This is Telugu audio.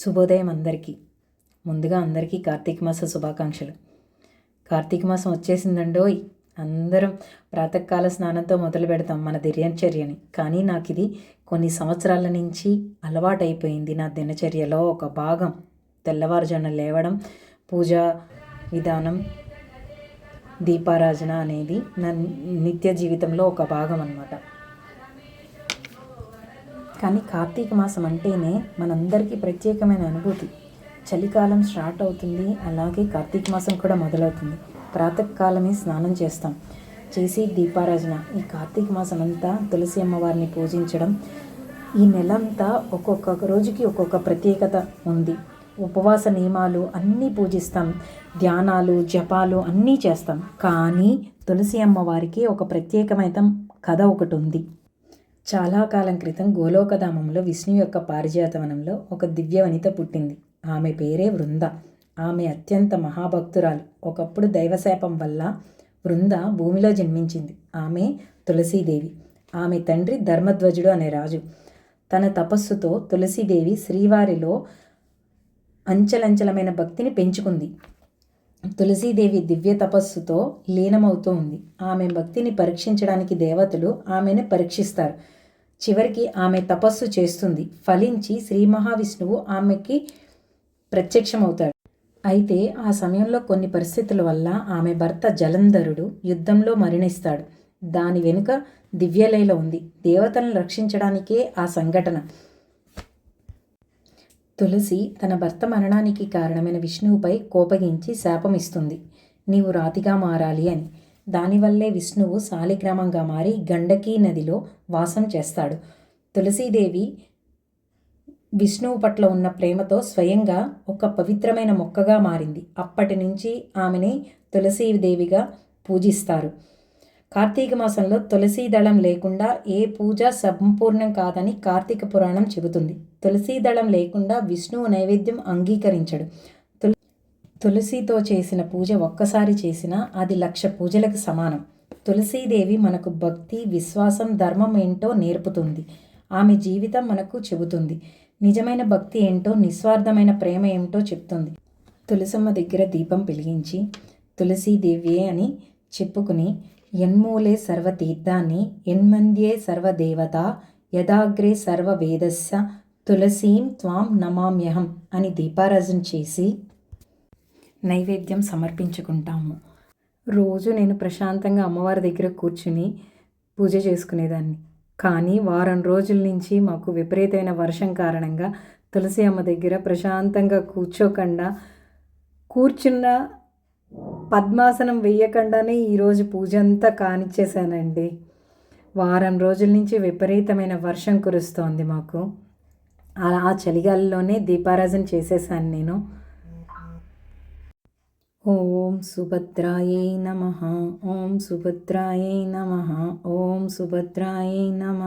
శుభోదయం అందరికీ. ముందుగా అందరికీ కార్తీక మాస శుభాకాంక్షలు. కార్తీక మాసం వచ్చేసిందండోయ్. అందరం ప్రాతకాల స్నానంతో మొదలు పెడతాం మన దినచర్యని. కానీ నాకు ఇది కొన్ని సంవత్సరాల నుంచి అలవాటైపోయింది నా దినచర్యలో ఒక భాగం. తెల్లవారుజామున లేవడం పూజా విధానం దీపారాజన అనేది నా నిత్య జీవితంలో ఒక భాగం అన్నమాట కానీ కార్తీక మాసం అంటేనే మనందరికీ ప్రత్యేకమైన అనుభూతి. చలికాలం స్టార్ట్ అవుతుంది అలాగే కార్తీక మాసం కూడా మొదలవుతుంది. ప్రాతకాలమే స్నానం చేస్తాం. చేసి దీపారాజన. ఈ కార్తీక మాసం అంతా తులసి అమ్మవారిని పూజించడం ఈ నెలంతా ఒక్కొక్క రోజుకి ఒక్కొక్క ప్రత్యేకత ఉంది. ఉపవాస నియమాలు అన్నీ పూజిస్తాం. ధ్యానాలు జపాలు అన్నీ చేస్తాం. కానీ తులసి అమ్మవారికి ఒక ప్రత్యేకమైన కథ ఒకటి ఉంది చాలా కాలం క్రితం గోలోకధామంలో విష్ణు యొక్క పారిజాతవనంలో ఒక దివ్య వనిత పుట్టింది. ఆమె పేరే వృంద. ఆమె అత్యంత మహాభక్తురాలు. ఒకప్పుడు దైవశాపం వల్ల వృంద భూమిలో జన్మించింది. ఆమె తులసీదేవి. ఆమె తండ్రి ధర్మధ్వజుడు అనే రాజు. తన తపస్సుతో తులసీదేవి శ్రీవారిలో అంచలంచలమైన భక్తిని పెంచుకుంది. తులసీదేవి దివ్య తపస్సుతో లీనమవుతూ ఉంది. ఆమె భక్తిని పరీక్షించడానికి దేవతలు ఆమెను పరీక్షిస్తారు. చివరికి ఆమె తపస్సు చేస్తుంది. ఫలించి శ్రీ మహావిష్ణువు ఆమెకి ప్రత్యక్షమవుతాడు. అయితే ఆ సమయంలో కొన్ని పరిస్థితుల వల్ల ఆమె భర్త జలంధరుడు యుద్ధంలో మరణిస్తాడు. దాని వెనుక దివ్యలైల ఉంది. దేవతలను రక్షించడానికే ఆ సంఘటన. తులసి తన భర్త మరణానికి కారణమైన విష్ణువుపై కోపగించి శాపమిస్తుంది నీవు రాతిగా మారాలి అని. దానివల్లే విష్ణువు శాలిగ్రామంగా మారి గండకీ నదిలో వాసం చేస్తాడు. తులసీదేవి విష్ణువు పట్ల ఉన్న ప్రేమతో స్వయంగా ఒక పవిత్రమైన మొక్కగా మారింది. అప్పటి నుంచి ఆమెని తులసీదేవిగా పూజిస్తారు. కార్తీక మాసంలో తులసీ దళం లేకుండా ఏ పూజ సంపూర్ణం కాదని కార్తీక పురాణం చెబుతుంది. తులసీ దళం లేకుండా విష్ణువు నైవేద్యం అంగీకరించడు. తులసితో చేసిన పూజ ఒక్కసారి చేసినా అది లక్ష పూజలకు సమానం. తులసీదేవి మనకు భక్తి విశ్వాసం ధర్మం ఏంటో నేర్పుతుంది. ఆమె జీవితం మనకు చెబుతుంది. నిజమైన భక్తి ఏంటో నిస్వార్థమైన ప్రేమ ఏమిటో చెప్తుంది. తులసమ్మ దగ్గర దీపం వెలిగించి తులసీదేవియే అని చెప్పుకుని ఎన్మూలే సర్వతీర్థాన్ని ఎన్మంద్యే సర్వదేవత యదాగ్రే సర్వవేదస్య తులసీం త్వాం నమామ్యహం అని దీపారాజన చేసి నైవేద్యం సమర్పించుకుంటాము. రోజు నేను ప్రశాంతంగా అమ్మవారి దగ్గర కూర్చుని పూజ చేసుకునేదాన్ని. కానీ వారం రోజుల నుంచి మాకు విపరీతమైన వర్షం కారణంగా తులసి అమ్మ దగ్గర ప్రశాంతంగా కూర్చోకుండా కూర్చున్న పద్మాసనం వేయకుండానే ఈరోజు పూజ అంతా కానిచ్చేసానండి. వారం రోజుల నుంచి విపరీతమైన వర్షం కురుస్తోంది మాకు. అలా ఆ చలిగాలిలోనే దీపారాజన చేసేసాను నేను. ఓం సుభద్రాయై నమ. ఓం సుభద్రాయై నమ. ఓం సుభద్రాయై నమ.